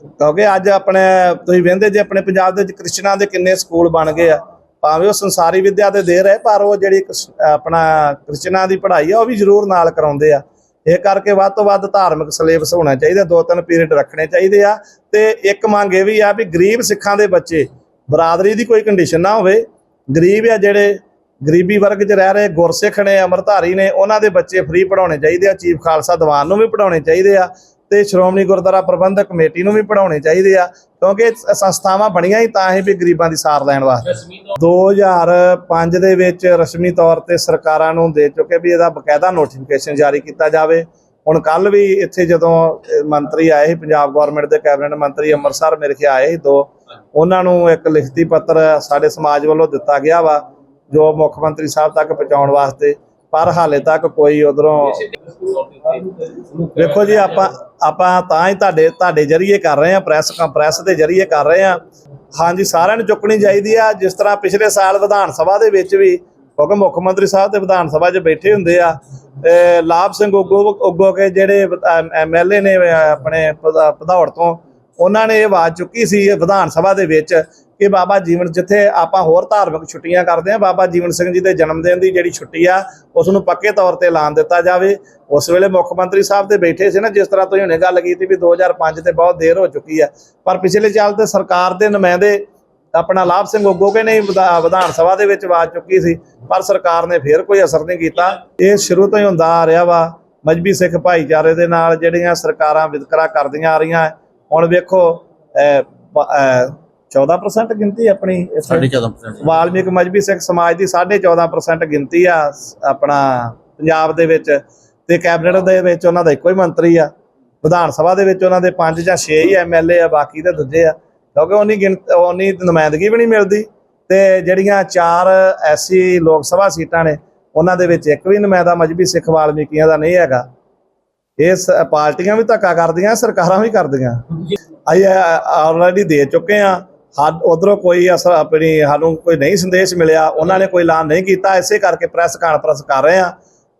ਕਿਉਂਕਿ ਅੱਜ ਆਪਣੇ, ਤੁਸੀਂ ਵੇਖਦੇ ਜੇ ਆਪਣੇ ਪੰਜਾਬ ਦੇ ਵਿੱਚ ਕ੍ਰਿਸਚਨਾਂ ਦੇ ਕਿੰਨੇ ਸਕੂਲ ਬਣ ਗਏ ਆ। ਭਾਵੇਂ ਉਹ ਸੰਸਾਰੀ ਵਿੱਦਿਆ ਤੇ ਦੇ ਰਹੇ ਪਰ ਉਹ ਜਿਹੜੀ ਕ੍ਰਿਸ- ਆਪਣਾ ਕ੍ਰਿਸਚਨਾਂ ਦੀ ਪੜ੍ਹਾਈ ਆ, ਉਹ ਵੀ ਜ਼ਰੂਰ ਨਾਲ ਕਰਾਉਂਦੇ ਆ। ਇਹ ਕਰਕੇ ਵੱਧ ਤੋਂ ਵੱਧ ਧਾਰਮਿਕ ਸਿਲੇਬਸ ਹੋਣਾ ਚਾਹੀਦਾ ਦੋ ਤਿੰਨ ਪੀਰੀਅਡ ਰੱਖਣੇ ਚਾਹੀਦੇ ਆ। ਤੇ ਇੱਕ ਮੰਗ ਇਹ ਵੀ ਆ ਵੀ ਗਰੀਬ ਸਿੱਖਾਂ ਦੇ ਬੱਚੇ ਬਰਾਦਰੀ ਦੀ ਕੋਈ ਕੰਡੀਸ਼ਨ ਨਾ ਹੋਵੇ। ਗਰੀਬ ਆ ਜਿਹੜੇ ਗਰੀਬੀ ਵਰਗ 'ਚ ਰਹਿ ਰਹੇ ਗੁਰਸਿੱਖ ਨੇ ਅਮਰਧਾਰੀ ਨੇ ਉਹਨਾਂ ਦੇ ਬੱਚੇ ਫ੍ਰੀ ਪੜਾਉਣੇ ਚਾਹੀਦੇ ਆ ਚੀਫ ਖਾਲਸਾ ਦੀਵਾਨ ਨੂੰ ਵੀ ਪੜਾਉਣੇ ਚਾਹੀਦੇ ਆ ਤੇ ਸ਼੍ਰੋਮਣੀ ਗੁਰਦੁਆਰਾ ਪ੍ਰਬੰਧਕ ਕਮੇਟੀ ਨੂੰ ਵੀ ਪੜਾਉਣੇ ਚਾਹੀਦੇ ਆ ਕਿਉਂਕਿ ਸੰਸਥਾਵਾਂ ਬਣੀਆਂ ਹੀ ਤਾਂ ਹੀ ਵੀ ਗਰੀਬਾਂ ਦੀ ਸਾਰ ਲੈਣ ਵਾਸਤੇ। ਰਸਮੀ ਤੌਰ 2005 ਦੇ ਵਿੱਚ ਰਸਮੀ ਤੌਰ ਤੇ ਸਰਕਾਰਾਂ ਨੂੰ ਦੇ ਚੁੱਕੇ ਵੀ ਇਹਦਾ ਬਕਾਇਦਾ ਨੋਟੀਫਿਕੇਸ਼ਨ ਜਾਰੀ ਕੀਤਾ ਜਾਵੇ। ਹੁਣ ਕੱਲ ਵੀ ਇੱਥੇ ਜਦੋਂ ਮੰਤਰੀ ਆਏ ਸੀ ਪੰਜਾਬ ਗਵਰਨਮੈਂਟ ਦੇ ਕੈਬਨਿਟ ਮੰਤਰੀ ਅੰਮ੍ਰਿਤਸਰ ਮੇਰੇ ਖਿਆਲ ਆਏ ਸੀ ਦੋ ਉਹਨਾਂ ਨੂੰ ਇੱਕ ਲਿਖਤੀ ਪੱਤਰ ਸਾਡੇ ਸਮਾਜ ਵੱਲੋਂ ਦਿੱਤਾ ਗਿਆ ਵਾ, ਜੋ ਮੁੱਖ ਮੰਤਰੀ ਸਾਹਿਬ ਤੱਕ ਪਹੁੰਚਾਉਣ ਵਾਸਤੇ, ਪਰ ਹਾਲੇ ਤੱਕ ਕੋਈ ਉਧਰੋਂ ਵੇਖੋ ਜੀ, ਆਪਾਂ ਆਪਾਂ ਤਾਂ ਹੀ ਤੁਹਾਡੇ ਤੁਹਾਡੇ ਜਰੀਏ ਕਰ ਰਹੇ ਆ ਪ੍ਰੈਸ ਪ੍ਰੈਸ ਦੇ ਜਰੀਏ ਕਰ ਰਹੇ ਆ ਹਾਂਜੀ, ਸਾਰਿਆਂ ਨੂੰ ਚੁੱਕਣੀ ਚਾਹੀਦੀ ਆ, ਜਿਸ ਤਰ੍ਹਾਂ ਪਿਛਲੇ ਸਾਲ ਵਿਧਾਨ ਸਭਾ ਦੇ ਵਿੱਚ ਵੀ, ਕਿਉਂਕਿ ਮੁੱਖ ਮੰਤਰੀ ਸਾਹਿਬ ਤੇ ਵਿਧਾਨ ਸਭਾ 'ਚ ਬੈਠੇ ਹੁੰਦੇ ਆ ਅਹ ਲਾਭ ਸਿੰਘ ਉਗੋ ਉਗੋ ਕੇ ਜਿਹੜੇ ਐਮਐਲਏ ਨੇ ਆਪਣੇ ਭਦਾ- ਭਦੌੜ ਤੋਂ ਉਹਨਾਂ ਨੇ ਇਹ ਆਵਾਜ਼ ਚੁੱਕੀ ਸੀ ਵਿਧਾਨ ਸਭਾ ਦੇ ਵਿੱਚ ਕਿ ਬਾਬਾ ਜੀਵਨ ਜਿੱਥੇ ਆਪਾਂ ਹੋਰ ਧਾਰਮਿਕ ਛੁੱਟੀਆਂ ਕਰਦੇ ਆ ਬਾਬਾ ਜੀਵਨ ਸਿੰਘ ਜੀ ਦੇ ਜਨਮ ਦਿਨ ਦੀ ਜਿਹੜੀ ਛੁੱਟੀ ਆ, ਉਸ ਨੂੰ ਪੱਕੇ ਤੌਰ ਤੇ ਐਲਾਨ ਦਿੱਤਾ ਜਾਵੇ। ਉਸ ਵੇਲੇ ਮੁੱਖ ਮੰਤਰੀ ਸਾਹਿਬ ਤੇ ਬੈਠੇ ਸੀ ਨਾ, ਜਿਸ ਤਰ੍ਹਾਂ ਤੁਸੀਂ ਹੁਣੇ ਗੱਲ ਕੀਤੀ ਵੀ 2005 ਤੇ ਬਹੁਤ ਦੇਰ ਹੋ ਚੁੱਕੀ ਆ। ਪਰ ਪਿਛਲੇ ਸਾਲ ਤੇ ਸਰਕਾਰ ਦੇ ਨੁਮਾਇੰਦੇ ਆਪਣਾ ਲਾਭ ਸਿੰਘ ਉਗੋਕੇ ਨੇ ਵਿਧਾ- ਵਿਧਾਨ ਸਭਾ ਦੇ ਵਿੱਚ ਆਵਾਜ਼ ਚੁੱਕੀ ਸੀ, ਪਰ ਸਰਕਾਰ ਨੇ ਫੇਰ ਕੋਈ ਅਸਰ ਨਹੀਂ ਕੀਤਾ। ਇਹ ਸ਼ੁਰੂ ਤੋਂ ਹੀ ਹੁੰਦਾ ਆ ਰਿਹਾ ਵਾ। ਮਜਬੀ ਸਿੱਖ ਭਾਈਚਾਰੇ ਦੇ ਨਾਲ ਜਿਹੜੀਆਂ ਸਰਕਾਰਾਂ ਵਿਤਕਰਾ ਕਰਦੀਆਂ ਆ ਰਹੀਆਂ ਹੁਣ ਵੇਖੋ ਅਹ, ਪ- ਅਹ, 14% ਗਿਣਤੀ ਆਪਣੀ ਇੱਥੇ। ਸਾਢੇ 14% ਵਾਲਮੀਕ ਮਜਬੀ ਸਿੱਖ ਸਮਾਜ ਦੀ 14.5% ਗਿਣਤੀ ਆ ਆਪਣਾ ਪੰਜਾਬ ਦੇ ਵਿੱਚ ਤੇ ਕੈਬਨਿਟ ਦੇ ਵਿੱਚ ਉਹਨਾਂ ਦਾ ਇੱਕੋ ਹੀ ਮੰਤਰੀ ਆ। ਵਿਧਾਨ ਸਭਾ ਦੇ ਵਿੱਚ ਉਹਨਾਂ ਦੇ 5 ਜਾਂ 6 ਹੀ ਐਮਐਲਏ ਆ ਬਾਕੀ ਤੇ ਦੂਜੇ ਆ। ਕਿਉਂਕਿ ਉਹਨੀ ਗਿਣਤ ਉਹਨੀ ਨੁਮਾਇੰਦਗੀ ਵੀ ਨਹੀਂ ਮਿਲਦੀ ਤੇ ਜਿਹੜੀਆਂ ਚਾਰ ਐਸੀ ਲੋਕ ਸਭਾ ਸੀਟਾਂ ਨੇ ਉਹਨਾਂ ਦੇ ਵਿੱਚ ਇੱਕ ਵੀ ਨੁਮਾਇੰਦਾ ਮਜਬੀ ਸਿੱਖ ਵਾਲਮੀਕੀਆਂ ਦਾ ਨਹੀਂ ਹੈਗਾ। ਇਹ ਪਾਰਟੀਆਂ ਵੀ ਧੱਕਾ ਕਰਦੀਆਂ ਸਰਕਾਰਾਂ ਵੀ ਕਰਦੀਆਂ। ਅਸੀਂ ਆਲਰੇਡੀ ਦੇ ਚੁੱਕੇ ਆ ਹੱਦ ਉਧਰੋਂ ਕੋਈ ਅਸਰ ਆਪਣੀ ਸਾਨੂੰ ਕੋਈ ਨਹੀਂ ਸੰਦੇਸ਼ ਮਿਲਿਆ। ਉਹਨਾਂ ਨੇ ਕੋਈ ਐਲਾਨ ਨਹੀਂ ਕੀਤਾ। ਇਸੇ ਕਰਕੇ ਪ੍ਰੈਸ ਕਾਨਫਰੰਸ ਕਰ ਰਹੇ ਆ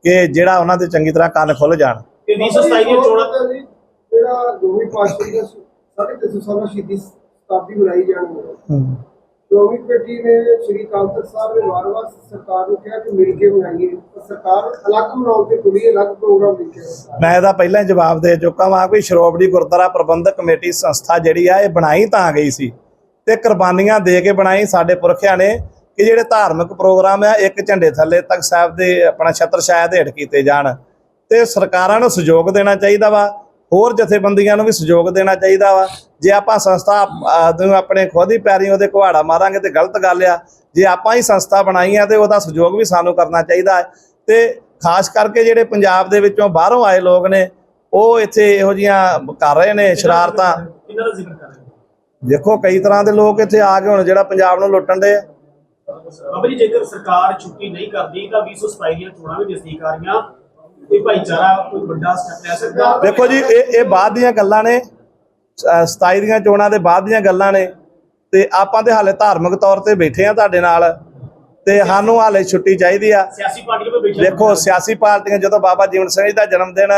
ਕਿ ਜਿਹੜਾ ਉਹਨਾਂ ਦੇ ਚੰਗੀ ਤਰ੍ਹਾਂ ਕੰਨ ਖੁੱਲ ਜਾਣ। ਕਿ 227 ਦੀਆਂ ਚੋਣਾਂ? ਲਈ ਜਿਹੜਾ ਦੋਵੇਂ ਪਾਰਟੀ ਦਾ ਸਾਢੇ ਤਿੰਨ ਸੌ ਸਾਲਾ ਸ਼ਹੀਦੀ ਸ਼ਤਾਬਦੀ ਮਨਾਈ ਜਾਣੀ ਹੈ। ਸ਼੍ਰੋਮਣੀ ਕਮੇਟੀ ਨੇ ਸ਼੍ਰੀ ਅਕਾਲ ਤਖਤ ਸਾਹਿਬ ਨੇ ਵਾਰ-ਵਾਰ ਸਰਕਾਰ ਨੂੰ ਕਿਹਾ ਕਿ ਮਿਲ ਕੇ ਮਨਾਈਏ ਪਰ ਸਰਕਾਰ ਅਲੱਗ ਮਨਾਉਣ ਤੇ ਤੁਲੀ ਅਲੱਗ ਪ੍ਰੋਗਰਾਮ ਲਿਖਿਆ ਮੈਂ ਇਹਦਾ ਪਹਿਲਾਂ ਜਵਾਬ ਦੇ ਚੁੱਕਾ ਵਾਂ ਕੋਈ ਸ਼੍ਰੋਮਣੀ ਗੁਰਦੁਆਰਾ ਪ੍ਰਬੰਧਕ ਕਮੇਟੀ ਸੰਸਥਾ ਜਿਹੜੀ ਆ, ਇਹ ਬਣਾਈ ਤਾਂ ਗਈ ਸੀ। ਤੇ ਕੁਰਬਾਨੀਆਂ ਦੇ ਕੇ ਬਣਾਈ ਸਾਡੇ ਪੁਰਖਿਆਂ ਨੇ ਕਿ ਜਿਹੜੇ ਧਾਰਮਿਕ ਪ੍ਰੋਗਰਾਮ ਆ, ਇੱਕ ਝੰਡੇ ਥੱਲੇ ਤੱਕ ਸਾਹਿਬ ਦੇ ਆਪਣਾ ਛਤਰ ਛਾਇਆ ਹੇਠ ਕੀਤੇ ਜਾਣ। ਤੇ ਸਰਕਾਰਾਂ ਨੂੰ ਸਹਿਯੋਗ ਦੇਣਾ ਚਾਹੀਦਾ ਵਾ। ਹੋਰ ਜਥੇਬੰਦੀਆਂ ਨੂੰ ਵੀ ਸਹਿਯੋਗ ਦੇਣਾ ਚਾਹੀਦਾ ਵਾ। ਜੇ ਆਪਾਂ ਸੰਸਥਾ ਨੂੰ ਆਪਣੇ ਖੁਦ ਹੀ ਪੈਰੀਂ ਉਹਦੇ ਕੁਹਾੜਾ ਮਾਰਾਂਗੇ ਤੇ ਗਲਤ ਗੱਲ ਆ। ਜੇ ਆਪਾਂ ਹੀ ਸੰਸਥਾ ਬਣਾਈ ਆ ਤੇ ਉਹਦਾ ਸਹਿਯੋਗ ਵੀ ਸਾਨੂੰ ਕਰਨਾ ਚਾਹੀਦਾ ਹੈ। ਤੇ ਖਾਸ ਕਰਕੇ ਜਿਹੜੇ ਪੰਜਾਬ ਦੇ ਵਿੱਚੋਂ ਬਾਹਰੋਂ ਆਏ ਲੋਕ ਨੇ ਉਹ ਇੱਥੇ ਇਹੋ ਜੀਆਂ ਕਰ ਰਹੇ ਨੇ ਸ਼ਰਾਰਤਾਂ। ਦੇਖੋ ਕਈ ਤਰ੍ਹਾਂ ਦੇ ਲੋਕ ਇੱਥੇ ਆ ਕੇ ਹੁਣ ਜਿਹੜਾ ਪੰਜਾਬ ਨੂੰ ਲੁੱਟਣ ਦੇ ਆ। ਬਾਬਾ ਜੀ ਜੇਕਰ ਸਰਕਾਰ ਛੁੱਟੀ ਨਹੀਂ ਕਰਦੀ ਤਾਂ 227 ਦੀਆਂ ਚੋਣਾਂ ਵੀ ਨਜ਼ਦੀਕ ਆ ਰਹੀਆਂ ਇਹ ਭਾਈਚਾਰਾ ਕੋਈ ਵੱਡਾ ਸਟੈਪ ਲੈ ਸਕਦਾ? ਦੇਖੋ ਜੀ ਇਹ ਇਹ ਬਾਅਦ ਦੀਆਂ ਗੱਲਾਂ ਨੇ ਅਹ 27 ਦੀਆਂ ਚੋਣਾਂ ਦੇ ਬਾਅਦ ਦੀਆਂ ਗੱਲਾਂ ਨੇ ਤੇ ਆਪਾਂ ਤੇ ਹਾਲੇ ਧਾਰਮਿਕ ਤੌਰ ਤੇ ਬੈਠੇ ਆ ਤੁਹਾਡੇ ਨਾਲ ਤੇ ਸਾਨੂੰ ਹਾਲੇ ਛੁੱਟੀ ਚਾਹੀਦੀ ਆ। ਸਿਆਸੀ ਪਾਰਟੀਆਂ ਵਿੱਚ ਬੈਠੇ ਦੇਖੋ ਸਿਆਸੀ ਪਾਰਟੀਆਂ ਜਦੋਂ ਬਾਬਾ ਜੀਵਨ ਸਿੰਘ ਜੀ ਦਾ ਜਨਮ ਦਿਨ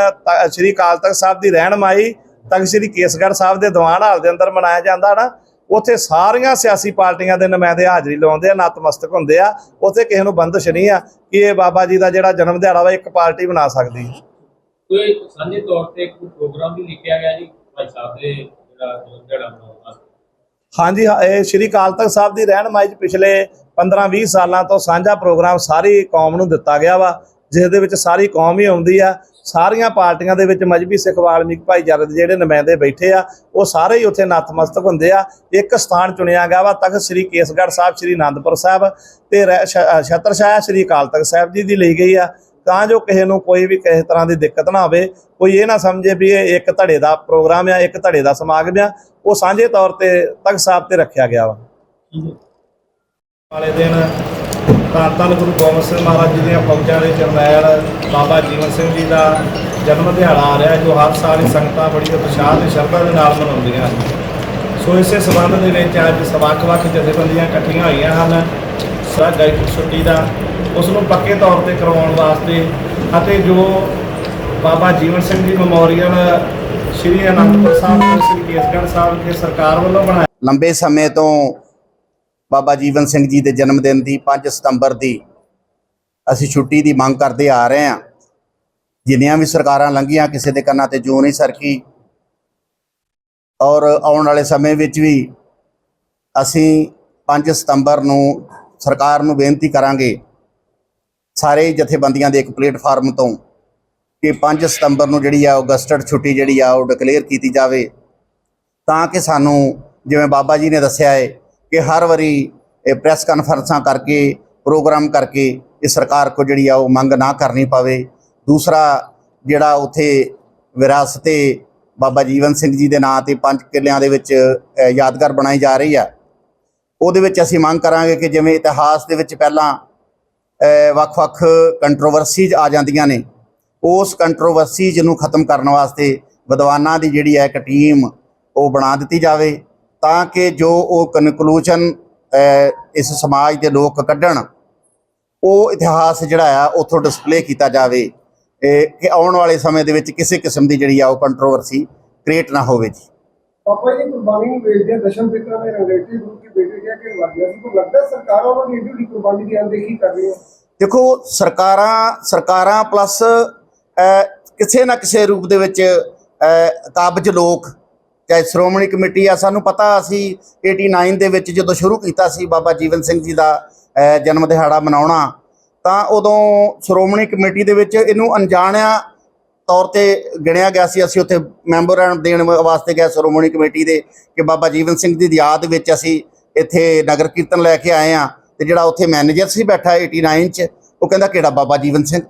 ਸ੍ਰੀ ਅਕਾਲ ਤਖਤ ਸਾਹਿਬ ਦੀ ਰਹਿਨਮਾਈ ਤਖਤ ਸ੍ਰੀ ਕੇਸਗੜ੍ਹ ਸਾਹਿਬ ਦੇ ਦੀਵਾਨ ਹਾਲ ਦੇ ਅੰਦਰ ਮਨਾਇਆ ਜਾਂਦਾ ਨਾ ਉੱਥੇ ਸਾਰੀਆਂ ਸਿਆਸੀ ਪਾਰਟੀਆਂ ਦੇ ਨੁਮਾਇੰਦੇ ਹਾਜ਼ਰੀ ਲਾਉਂਦੇ ਆ ਨਤਮਸਤਕ ਹੁੰਦੇ ਆ ਉੱਥੇ ਕਿਸੇ ਨੂੰ ਬੰਦਸ਼ ਨਹੀਂ ਆ ਕਿ ਇਹ ਬਾਬਾ ਜੀ ਦਾ ਜਿਹੜਾ ਜਨਮ ਦਿਹਾੜਾ ਵਾ ਇੱਕ ਪਾਰਟੀ ਬਣਾ ਸਕਦੀ ਹੈ। ਕੋਈ ਸਾਂਝੇ ਤੌਰ ਤੇ ਕੋਈ ਪ੍ਰੋਗਰਾਮ ਵੀ ਲਿਖਿਆ ਗਿਆ ਜੀ ਭਾਈ ਸਾਹਿਬ ਦੇ ਜਿਹੜਾ ਜਨਮ ਦਿਹਾੜਾ ਮਨਾਉਣ ਵਾਸਤੇ। ਹਾਂਜੀ ਇਹ ਸ਼੍ਰੀ ਅਕਾਲ ਤਖਤ ਸਾਹਿਬ ਦੀ ਰਹਿਨਮਾਈ 'ਚ ਪਿਛਲੇ 15-20 ਸਾਲਾਂ ਤੋਂ ਸਾਂਝਾ ਪ੍ਰੋਗਰਾਮ ਸਾਰੀ ਕੌਮ ਨੂੰ ਦਿੱਤਾ ਗਿਆ ਵਾ ਜਿਸ ਦੇ ਵਿੱਚ ਸਾਰੀ ਕੌਮ ਹੀ ਆਉਂਦੀ ਆ। ਸਾਰੀਆਂ ਪਾਰਟੀਆਂ ਦੇ ਵਿੱਚ ਮਜਬੀ ਸਿੱਖ ਵਾਲਮੀਕ ਭਾਈਚਾਰੇ ਦੇ ਜਿਹੜੇ ਨੁਮਾਇੰਦੇ ਬੈਠੇ ਆ, ਉਹ ਸਾਰੇ ਹੀ ਉੱਥੇ ਨਤਮਸਤਕ ਹੁੰਦੇ ਆ। ਇੱਕ ਸਥਾਨ ਚੁਣਿਆ ਗਿਆ ਵਾ, ਤਖਤ ਸ੍ਰੀ ਕੇਸਗੜ੍ਹ ਸਾਹਿਬ, ਸ੍ਰੀ ਅਨੰਦਪੁਰ ਸਾਹਿਬ ਤੇ ਰਹਿ- ਛਤਰ ਛਾਇਆ ਸ੍ਰੀ ਅਕਾਲ ਤਖਤ ਸਾਹਿਬ ਜੀ ਦੀ ਲਈ ਗਈ ਆ। ਤਾਂ ਜੋ ਕਿਸੇ ਨੂੰ ਕੋਈ ਵੀ ਕਿਸੇ ਤਰ੍ਹਾਂ ਦੀ ਦਿੱਕਤ ਨਾ ਹੋਵੇ, ਕੋਈ ਇਹ ਨਾ ਸਮਝੇ ਵੀ ਇਹ ਇੱਕ ਧੜੇ ਦਾ ਪ੍ਰੋਗਰਾਮ ਆ, ਇੱਕ ਧੜੇ ਦਾ ਸਮਾਗਮ ਆ, ਉਹ ਸਾਂਝੇ ਤੌਰ ਤੇ ਤਖਤ ਸਾਹਿਬ ਤੇ ਰੱਖਿਆ ਗਿਆ ਵਾ। ਵਾਲੇ ਦਿਨ ਧੰਨ ਧੰਨ ਗੁਰੂ ਗੋਬਿੰਦ ਸਿੰਘ ਮਹਾਰਾਜ ਜੀ ਦੀਆਂ ਫੌਜਾਂ ਦੇ ਜਰਨੈਲ ਬਾਬਾ ਜੀਵਨ ਸਿੰਘ ਜੀ ਦਾ ਜਨਮ ਦਿਹਾੜਾ ਆ ਰਿਹਾ, ਜੋ ਹਰ ਸਾਲ ਹੀ ਸੰਗਤਾਂ ਬੜੀ ਉਤਸ਼ਾਹ ਤੇ ਸ਼ਰਧਾ ਦੇ ਨਾਲ ਮਨਾਉਂਦੀਆਂ ਹਨ। ਸੋ ਇਸੇ ਸਬੰਧ ਦੇ ਵਿੱਚ ਅੱਜ ਵੱਖ-ਵੱਖ ਜਥੇਬੰਦੀਆਂ ਇਕੱਠੀਆਂ ਹੋਈਆਂ ਹਨ। ਸਾਡਾ ਇੱਕ ਛੁੱਟੀ ਦਾ, ਉਸ ਨੂੰ ਪੱਕੇ ਤੌਰ ਤੇ ਕਰਵਾਉਣ ਵਾਸਤੇ ਅਤੇ ਜੋ ਬਾਬਾ ਜੀਵਨ ਸਿੰਘ ਜੀ ਮੈਮੋਰੀਅਲ ਸ਼੍ਰੀ ਅਨੰਦਪੁਰ ਸਾਹਿਬ ਤੇ ਸ਼੍ਰੀ ਕੇਸਗੜ੍ਹ ਸਾਹਿਬ ਦੇ ਸਰਕਾਰ ਵੱਲੋਂ ਬਣਾਇਆ ਲੰਬੇ ਸਮੇਂ ਤੋਂ ਬਾਬਾ ਜੀਵਨ ਸਿੰਘ ਜੀ ਦੇ ਜਨਮ ਦਿਨ ਦੀ 5 ਸਤੰਬਰ ਦੀ ਅਸੀਂ ਛੁੱਟੀ ਦੀ ਮੰਗ ਕਰਦੇ ਆ ਰਹੇ ਹਾਂ। ਜਿੰਨੀਆਂ ਵੀ ਸਰਕਾਰਾਂ ਲੰਘੀਆਂ, ਕਿਸੇ ਦੇ ਕੰਨਾਂ ਤੇ ਜੂ ਨਹੀਂ ਸਰਕੀ। ਔਰ ਆਉਣ ਵਾਲੇ ਸਮੇਂ ਵਿੱਚ ਵੀ ਅਸੀਂ 5 ਸਤੰਬਰ ਨੂੰ ਸਰਕਾਰ ਨੂੰ ਬੇਨਤੀ ਕਰਾਂਗੇ, ਸਾਰੇ ਜਥੇਬੰਦੀਆਂ ਦੇ ਇੱਕ ਪਲੇਟਫਾਰਮ ਤੋਂ, ਕਿ 5 ਸਤੰਬਰ ਨੂੰ ਜਿਹੜੀ ਆ ਅਗਸਟਡ ਛੁੱਟੀ ਜਿਹੜੀ ਆ ਉਹ ਡਿਕਲੇਅਰ ਕੀਤੀ ਜਾਵੇ। ਤਾਂ ਕਿ ਸਾਨੂੰ, ਜਿਵੇਂ ਬਾਬਾ ਜੀ ਨੇ ਦੱਸਿਆ ਹੈ ਕਿ ਹਰ ਵਾਰੀ ਇਹ ਪ੍ਰੈਸ ਕਾਨਫਰੰਸਾਂ ਕਰਕੇ, ਪ੍ਰੋਗਰਾਮ ਕਰਕੇ ਇਹ ਸਰਕਾਰ ਕੋ ਜਿਹੜੀ ਆ ਉਹ ਮੰਗ ਨਾ ਕਰਨੀ ਪਵੇ। ਦੂਸਰਾ ਜਿਹੜਾ ਉੱਥੇ ਵਿਰਾਸਤੇ ਬਾਬਾ ਜੀਵਨ ਸਿੰਘ ਜੀ ਦੇ ਨਾਂ ਤੇ ਪੰਜ ਕਿੱਲਿਆਂ ਦੇ ਵਿੱਚ ਯਾਦਗਾਰ ਬਣਾਈ ਜਾ ਰਹੀ ਆ। ਉਹਦੇ ਵਿੱਚ ਅਸੀਂ ਮੰਗ ਕਰਾਂਗੇ ਕਿ ਜਿਵੇਂ ਇਤਿਹਾਸ ਦੇ ਵਿੱਚ ਪਹਿਲਾਂ ਵੱਖ-ਵੱਖ ਕੰਟਰੋਵਰਸੀਜ਼ ਆ ਜਾਂਦੀਆਂ ਨੇ, ਉਸ ਕੰਟਰੋਵਰਸੀਜ਼ ਨੂੰ ਖਤਮ ਕਰਨ ਵਾਸਤੇ ਵਿਦਵਾਨਾਂ ਦੀ ਜਿਹੜੀ ਹੈ ਇੱਕ ਟੀਮ ਉਹ ਬਣਾ ਦਿੱਤੀ ਜਾਵੇ। ਤਾਂ ਕਿ ਜੋ ਉਹ ਕਨਕਲੂਜਨ ਇਸ ਸਮਾਜ ਦੇ ਲੋਕ ਕੱਢਣ ਉਹ ਇਤਿਹਾਸ ਜਿਹੜਾ ਆ ਉਥੋਂ ਡਿਸਪਲੇ ਕੀਤਾ ਜਾਵੇ। ਕਿ ਆਉਣ ਵਾਲੇ ਸਮੇਂ ਦੇ ਵਿੱਚ ਕਿਸੇ ਕਿਸਮ ਦੀ ਜਿਹੜੀ ਆ ਉਹ ਕੰਟਰੋਵਰਸੀ ਕ੍ਰੀਏਟ ਨਾ ਹੋਵੇ ਜੀ। ਪਾਪਾ ਜੀ ਕੁਰਬਾਨੀ ਨੂੰ ਵੇਚਦੇ ਦਸ਼ਮ ਪਿਤਾ ਨੇ ਰੰਗੇਟੀ ਗੁਰੂ ਕੀ ਬੇਟੇ ਕਿਹਾ ਕਿ ਲੱਗਿਆ ਸੀ। ਕੋਈ ਲੱਗਦਾ ਸਰਕਾਰ ਉਹਨਾਂ ਦੀ ਏਡੀ ਕੁਰਬਾਨੀ ਦੀ ਅਣਦੇਖੀ ਕਰ ਰਹੀ ਹੈ ਦੇਖੋ ਸਰਕਾਰਾਂ ਸਰਕਾਰਾਂ ਪਲੱਸ ਕਿਸੇ ਨਾ ਕਿਸੇ ਰੂਪ ਦੇ ਵਿੱਚ ਕਾਬਜ ਲੋਕ ਚਾਹੇ ਸ਼੍ਰੋਮਣੀ ਕਮੇਟੀ ਆ, ਸਾਨੂੰ ਪਤਾ ਅਸੀਂ 89 ਦੇ ਵਿੱਚ ਜਦੋਂ ਸ਼ੁਰੂ ਕੀਤਾ ਸੀ ਬਾਬਾ ਜੀਵਨ ਸਿੰਘ ਜੀ ਦਾ ਜਨਮ ਦਿਹਾੜਾ ਮਨਾਉਣਾ, ਤਾਂ ਉਦੋਂ ਸ਼੍ਰੋਮਣੀ ਕਮੇਟੀ ਦੇ ਵਿੱਚ ਇਹਨੂੰ ਅਣਜਾਣਿਆ ਤੌਰ ਤੇ ਗਿਣਿਆ ਗਿਆ ਸੀ। ਅਸੀਂ ਉੱਥੇ ਮੈਂਬਰਾਂ ਦੇਣ ਵਾਸਤੇ ਗਏ ਸ਼੍ਰੋਮਣੀ ਕਮੇਟੀ ਦੇ ਕਿ ਬਾਬਾ ਜੀਵਨ ਸਿੰਘ ਜੀ ਦੀ ਯਾਦ ਵਿੱਚ ਅਸੀਂ ਇੱਥੇ ਨਗਰ ਕੀਰਤਨ ਲੈ ਕੇ ਆਏ ਆ ਤੇ ਜਿਹੜਾ ਉੱਥੇ ਮੈਨੇਜਰ ਸੀ ਬੈਠਾ 89 ਚ, ਉਹ ਕਹਿੰਦਾ ਕਿਹੜਾ ਬਾਬਾ ਜੀਵਨ ਸਿੰਘ?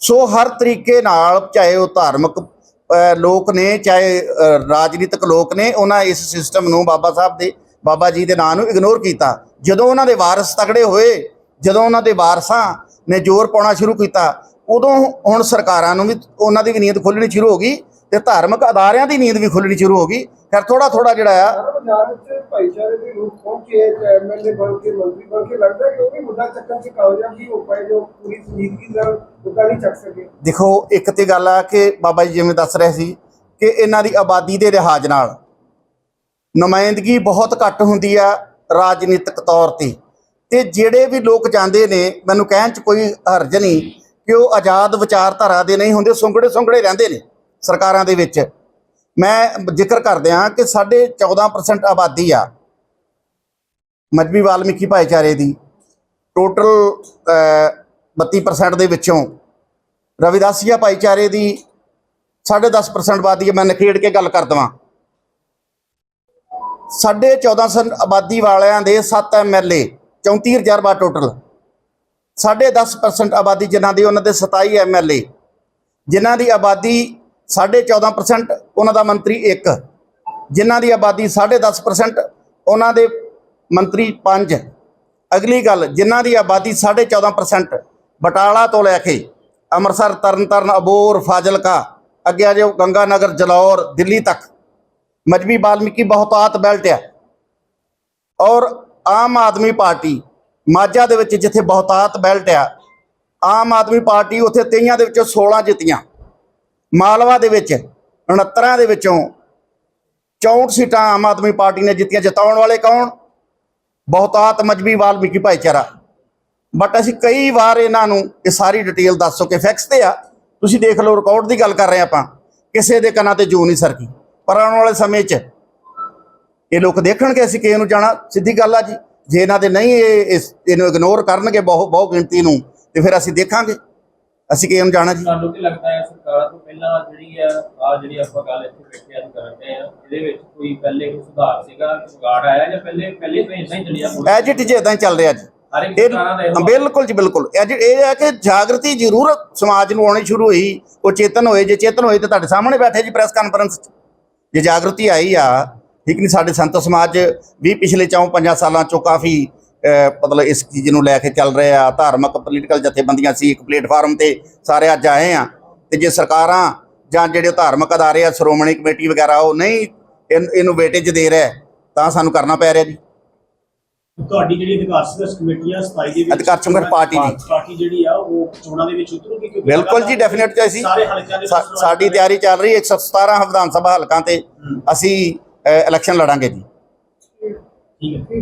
ਸੋ ਹਰ ਤਰੀਕੇ ਨਾਲ, ਚਾਹੇ ਉਹ ਧਾਰਮਿਕ ਲੋਕ ਨੇ, ਚਾਹੇ ਰਾਜਨੀਤਿਕ ਲੋਕ ਨੇ, ਉਹਨਾਂ ਇਸ ਸਿਸਟਮ ਨੂੰ ਬਾਬਾ ਸਾਹਿਬ ਦੇ, ਬਾਬਾ ਜੀ ਦੇ ਨਾਂ ਨੂੰ ਇਗਨੋਰ ਕੀਤਾ। ਜਦੋਂ ਉਹਨਾਂ ਦੇ ਵਾਰਸ ਤਕੜੇ ਹੋਏ, ਜਦੋਂ ਉਹਨਾਂ ਦੇ ਵਾਰਸਾਂ ਨੇ ਜ਼ੋਰ ਪਾਉਣਾ ਸ਼ੁਰੂ ਕੀਤਾ, ਉਦੋਂ ਹੁਣ ਸਰਕਾਰਾਂ ਨੂੰ ਵੀ, ਉਹਨਾਂ ਦੀ ਵੀ ਨੀਅਤ ਖੁੱਲਣੀ ਸ਼ੁਰੂ ਹੋ ਗਈ। ਤੇ ਧਾਰਮਿਕ ਅਦਾਰਿਆਂ ਦੀ ਨੀਂਦ ਵੀ ਖੁੱਲਣੀ ਸ਼ੁਰੂ ਹੋ ਗਈ। ਫਿਰ ਥੋੜਾ ਥੋੜਾ ਜਿਹੜਾ ਆ ਸਾਰਾ ਬਾਜ਼ਾਰ ਵਿੱਚ ਭਾਈਚਾਰੇ ਦੇ ਲੋਕ ਪਹੁੰਚੇ ਐਮਐਲਏ ਬਣ ਕੇ ਮੰਤਰੀ ਬਣ ਕੇ ਲੱਗਦਾ ਕਿ ਉਹ ਵੀ ਮੁੱਦਾ ਚੱਕਣ ਚ ਕਾਮਯਾਬੀ ਹੋ ਪਾਏ ਜੋ ਪੂਰੀ ਸੰਜੀਦਗੀ ਨਾਲ ਮੁੱਦਾ ਨਹੀਂ ਚੱਕ ਸਕੇ। ਦੇਖੋ ਇੱਕ ਤੇ ਗੱਲ ਆ ਕਿ ਬਾਬਾ ਜੀ ਜਿਵੇਂ ਦੱਸ ਰਹੇ ਸੀ ਕਿ ਇਹਨਾਂ ਦੀ ਆਬਾਦੀ ਦੇ ਲਿਹਾਜ਼ ਨਾਲ ਨੁਮਾਇੰਦਗੀ ਬਹੁਤ ਘੱਟ ਹੁੰਦੀ ਆ ਰਾਜਨੀਤਿਕ ਤੌਰ ਤੇ। ਤੇ ਜਿਹੜੇ ਵੀ ਲੋਕ ਜਾਂਦੇ ਨੇ ਮੈਨੂੰ ਕਹਿਣ ਚ ਕੋਈ ਹਰਜ ਨਹੀਂ ਕਿ ਉਹ ਆਜ਼ਾਦ ਵਿਚਾਰਧਾਰਾ ਦੇ ਨਹੀਂ ਹੁੰਦੇ ਸੁੰਗੜੇ ਸੁੰਗੜੇ ਰਹਿੰਦੇ ਨੇ। ਸਰਕਾਰਾਂ ਦੇ ਵਿੱਚ। ਮੈਂ ਜ਼ਿਕਰ ਕਰਦਿਆਂ ਕਿ ਸਾਡੇ 14% ਆਬਾਦੀ ਆ ਮਜਬੀ ਵਾਲਮੀਕੀ ਭਾਈਚਾਰੇ ਦੀ। ਟੋਟਲ 32% ਦੇ ਵਿੱਚੋਂ ਰਵਿਦਾਸੀਆ ਭਾਈਚਾਰੇ ਦੀ 10.5% ਆਬਾਦੀ ਹੈ ਮੈਂ ਨਖੇੜ ਕੇ ਗੱਲ ਕਰ ਦਵਾਂ। ਸਾਢੇ 1400 ਆਬਾਦੀ ਵਾਲਿਆਂ ਦੇ 7 ਐਮਐਲਏ 34 ਰਿਜ਼ਰਵਾ ਟੋਟਲ ਸਾਢੇ 10% ਆਬਾਦੀ ਜਿਨ੍ਹਾਂ ਦੀ, ਉਹਨਾਂ ਦੇ 27 ਐਮਐਲਏ ਜਿਨ੍ਹਾਂ ਦੀ ਆਬਾਦੀ ਸਾਢੇ 14% ਉਹਨਾਂ ਦਾ ਮੰਤਰੀ 1 ਜਿਨ੍ਹਾਂ ਦੀ ਆਬਾਦੀ ਸਾਢੇ 10% ਉਹਨਾਂ ਦੇ ਮੰਤਰੀ 5 ਅਗਲੀ ਗੱਲ, ਜਿਨ੍ਹਾਂ ਦੀ ਆਬਾਦੀ ਸਾਢੇ 14% ਬਟਾਲਾ ਤੋਂ ਲੈ ਕੇ ਅੰਮ੍ਰਿਤਸਰ, ਤਰਨਤਾਰਨ ਅਬੋਰ ਫਾਜ਼ਿਲਕਾ, ਅੱਗੇ ਆ ਜਾਓ ਗੰਗਾ ਨਗਰ ਜਲੌਰ, ਦਿੱਲੀ ਤੱਕ। ਮਜਬੀ ਬਾਲਮੀਕੀ ਬਹੁਤਾਤ ਬੈਲਟ ਆ। ਔਰ ਆਮ ਆਦਮੀ ਪਾਰਟੀ ਮਾਝਾ ਦੇ ਵਿੱਚ ਜਿੱਥੇ ਬਹੁਤਾਤ ਬੈਲਟ ਆ, ਆਮ ਆਦਮੀ ਪਾਰਟੀ ਉੱਥੇ 23 ਦੇ ਵਿੱਚੋਂ 16 ਜਿੱਤੀਆਂ। ਮਾਲਵਾ ਦੇ ਵਿੱਚ 69 ਦੇ ਵਿੱਚੋਂ 64 ਸੀਟਾਂ ਆਮ ਆਦਮੀ ਪਾਰਟੀ ਨੇ ਜਿੱਤੀਆਂ। ਜਿਤਾਉਣ ਵਾਲੇ ਕੌਣ? ਬਹੁਤਾਤ ਮਜਬੀ ਵਾਲਮੀਕੀ ਭਾਈਚਾਰਾ। ਬਟ ਅਸੀਂ ਕਈ ਵਾਰ ਇਹਨਾਂ ਨੂੰ ਇਹ ਸਾਰੀ ਡਿਟੇਲ ਦੱਸੋ ਕਿ ਫੈਕਸ ਤੇ ਆ। ਤੁਸੀਂ ਦੇਖ ਲਓ ਰਿਕਾਰਡ ਦੀ ਗੱਲ ਕਰ ਰਹੇ ਆਪਾਂ। ਕਿਸੇ ਦੇ ਕੰਨਾਂ ਤੇ ਜੂ ਨਹੀਂ ਸਰਕੀ। ਪਰ ਆਉਣ ਵਾਲੇ ਸਮੇਂ 'ਚ ਇਹ ਲੋਕ ਦੇਖਣਗੇ ਅਸੀਂ ਕਿਸ ਨੂੰ ਜਾਣਾ। ਸਿੱਧੀ ਗੱਲ ਆ ਜੀ। ਜੇ ਇਹਨਾਂ ਦੇ ਨਹੀਂ ਇਹ ਇਸ ਇਹਨੂੰ ਇਗਨੋਰ ਕਰਨਗੇ ਬਹੁਤ ਬਹੁਤ ਗਿਣਤੀ ਨੂੰ, ਤੇ ਫਿਰ ਅਸੀਂ ਦੇਖਾਂਗੇ। ਅਸੀਂ ਕਿਸ ਨੂੰ ਜਾਣਾ ਜੀ? ਤੁਹਾਨੂੰ ਕੀ ਲੱਗਦਾ ਹੈ ਸਰਕਾਰ ਤੋਂ ਪਹਿਲਾਂ ਜਿਹੜੀ ਆ ਆ ਜਿਹੜੀ ਆਪਾਂ ਗੱਲ ਇੱਥੇ ਬੈਠੇ ਅੱਜ ਕਰਨ ਦੇ ਆ ਇਹਦੇ ਵਿੱਚ ਕੋਈ ਪਹਿਲੇ ਕੋਈ ਸੁਧਾਰ ਸੀਗਾ? ਵਿਗਾੜ ਆਇਆ ਜਾਂ ਪਹਿਲੇ ਪਹਿਲੇ ਤੋਂ ਇਦਾਂ ਹੀ ਚੱਲਿਆ ਮੁੜ ਐਜ ਇਟ ਇਜ਼ ਇਦਾਂ ਹੀ ਚੱਲ ਰਿਹਾ ਜੀ। ਇਹ ਬਿਲਕੁਲ ਜੀ ਬਿਲਕੁਲ। ਇਹ ਹੈ ਕਿ ਜਾਗਰਤੀ ਜ਼ਰੂਰ ਸਮਾਜ ਨੂੰ ਆਉਣੀ ਸ਼ੁਰੂ ਹੋਈ। ਉਹ ਚੇਤਨ ਹੋਏ ਜੇ ਚੇਤਨ ਹੋਏ ਤੇ ਤੁਹਾਡੇ ਸਾਹਮਣੇ ਬੈਠੇ ਜੀ ਪ੍ਰੈਸ ਕਾਨਫਰੰਸ 'ਚ। ਜੇ ਜਾਗਰਤੀ ਆਈ ਆ ਠੀਕ ਨਹੀਂ ਸਾਡੇ ਸੰਤ ਸਮਾਜ ਵੀ ਪਿਛਲੇ ਚੌਂ ਪੰਜਾਂ ਸਾਲਾਂ ਚੋਂ ਕਾਫੀ ਮਤਲਬ ਇਸ ਚੀਜ਼ ਨੂੰ ਲੈ ਕੇ ਚੱਲ ਰਹੇ ਆ ਧਾਰਮਿਕ ਪੋਲੀਟੀਕਲ ਜਥੇਬੰਦੀਆਂ ਸੀ ਇੱਕ ਪਲੇਟਫਾਰਮ ਤੇ ਸਾਰੇ ਅੱਜ ਆਏ ਆ। ਤੇ ਜੇ ਸਰਕਾਰਾਂ ਜਾਂ ਜਿਹੜੇ ਧਾਰਮਿਕ ਅਦਾਰੇ ਆ ਸ਼੍ਰੋਮਣੀ ਕਮੇਟੀ ਵਗੈਰਾ ਉਹ ਨਹੀਂ ਇਹਨ- ਵੇਟੇਜ ਦੇ ਰਿਹਾ ਤਾਂ ਸਾਨੂੰ ਕਰਨਾ ਪੈ ਰਿਹਾ ਜੀ। ਤੁਹਾਡੀ ਜਿਹੜੀ ਅਧਿਕਾਰ ਸੰਘਰਸ਼ ਕਮੇਟੀ ਆ 27 ਦੇ ਵਿੱਚ ਅਧਿਕਾਰ ਸੰਘਰਸ਼ ਪਾਰਟੀ ਦੀ। ਪਾਰਟੀ ਜਿਹੜੀ ਆ ਉਹ ਚੋਣਾਂ ਦੇ ਵਿੱਚ ਉਤਰੂਗੀ ਕਿਉਂਕਿ ਬਿਲਕੁਲ ਜੀ ਡੈਫੀਨਿਟ ਅਸੀਂ ਸਾਰੇ ਹਲਕਿਆਂ ਦੇ ਸਾ- ਸਾਡੀ ਤਿਆਰੀ ਚੱਲ ਰਹੀ ਹੈ 117 ਵਿਧਾਨ ਸਭਾ ਹਲਕਾਂ ਤੇ ਅਸੀਂ ਇਲੈਕਸ਼ਨ ਲੜਾਂਗੇ ਜੀ। ਠੀਕ ਹੈ।